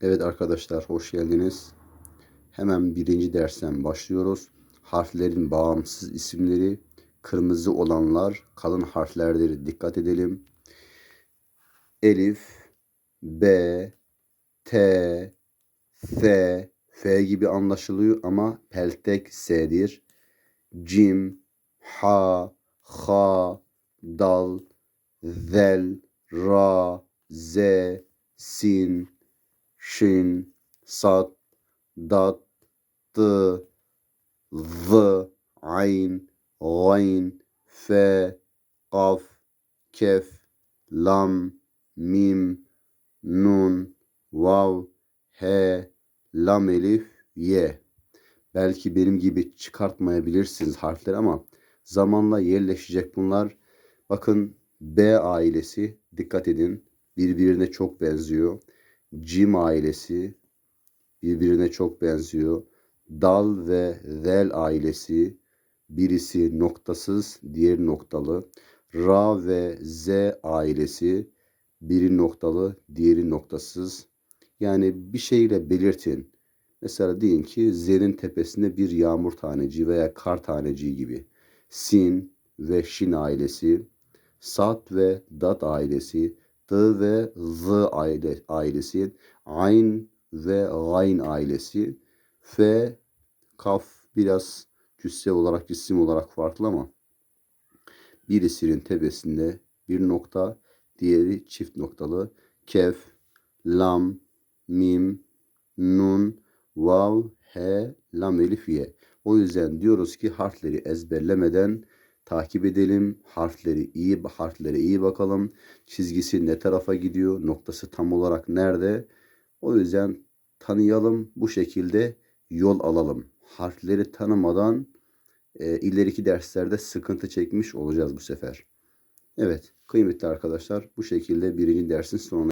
Evet arkadaşlar hoş geldiniz. Hemen birinci dersten başlıyoruz. Harflerin bağımsız isimleri kırmızı olanlar kalın harflerdir. Dikkat edelim. Elif, B, T, F, F gibi anlaşılıyor ama peltek S'dir. Cim, Ha, Ha, Dal, Zel, Ra, Z, Sin, Şin, Sad, Dat, T, Z, Ayn, Gayn, F, Kaf, Kef, Lam, Mim, Nun, Vav, He, Lam Elif, Ye. Belki benim gibi çıkartmayabilirsiniz harfleri ama zamanla yerleşecek bunlar. Bakın B ailesi dikkat edin birbirine çok benziyor. Cim ailesi birbirine çok benziyor. Dal ve zel ailesi birisi noktasız, diğeri noktalı. Ra ve Z ailesi biri noktalı, diğeri noktasız. Yani bir şeyle belirtin. Mesela deyin ki Z'nin tepesinde bir yağmur taneciği veya kar taneciği gibi. Sin ve Şin ailesi, Sat ve Dat ailesi, T ve Z aile, ailesi, Ayn ve Gayn ailesi, F, Kaf biraz cüsse olarak, cisim olarak farklı ama birisinin tepesinde bir nokta, diğeri çift noktalı. Kef, Lam, Mim, Nun, Vav, He, Lam, Elif, Ye. O yüzden diyoruz ki harfleri ezberlemeden takip edelim. Harfleri iyi harflere iyi bakalım. Çizgisi ne tarafa gidiyor? Noktası tam olarak nerede? O yüzden tanıyalım. Bu şekilde yol alalım. Harfleri tanımadan e, ileriki derslerde sıkıntı çekmiş olacağız bu sefer. Evet kıymetli arkadaşlar bu şekilde birinci dersin sonuna